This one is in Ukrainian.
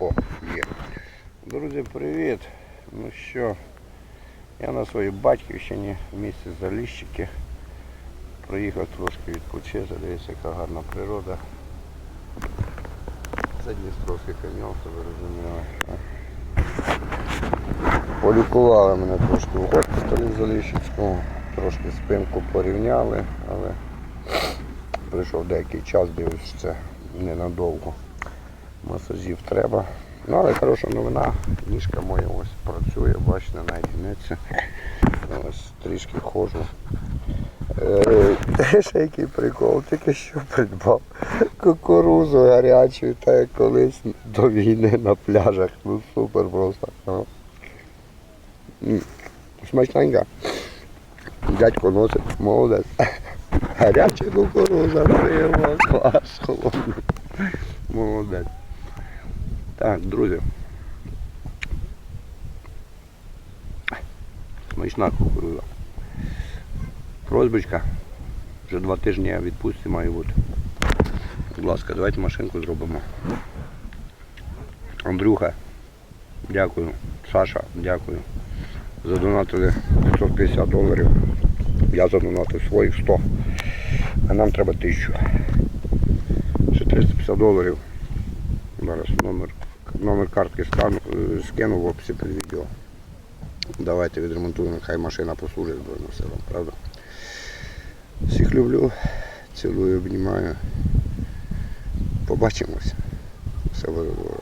О, є. Друзі, привіт. Ну що, я на своїй батьківщині в місті Заліщики. Проїхав трошки відпочити, дивіться, яка гарна природа. Це Дністровський каньйон, це ви розуміли. Полікували мене трошки в госпіталі Заліщицькому, трошки спинку порівняли, але прийшов деякий час, дивлюсь, це ненадовго. Масажів треба. Ну, але хороша новина, ніжка моя ось працює, бачите, навіть гнеться. Ось трішки ходжу. Е, ще який прикол, тільки що придбав кукурузу гарячу, так як колись до війни на пляжах. Ну супер просто. Ну. Смачненька. Дядько носить, молодець. Гаряча кукуруза, пиво, клас, холодно. Молодець. Так, друзі. Смачна кукуруза. Просьбочка. Вже два тижні я відпустці маю бути. Будь ласка, давайте машинку зробимо. Андрюха, дякую. Саша, дякую. Задонатили 550 доларів. Я задонатив своїх 100. А нам треба 1000. Ще 350 доларів. Зараз номер, номер картки стану, е, скину в описі під відео. Давайте відремонтуємо, хай машина послужить Збройним силам, правда? Всіх люблю, цілую, обнімаю. Побачимось. Все буде добре.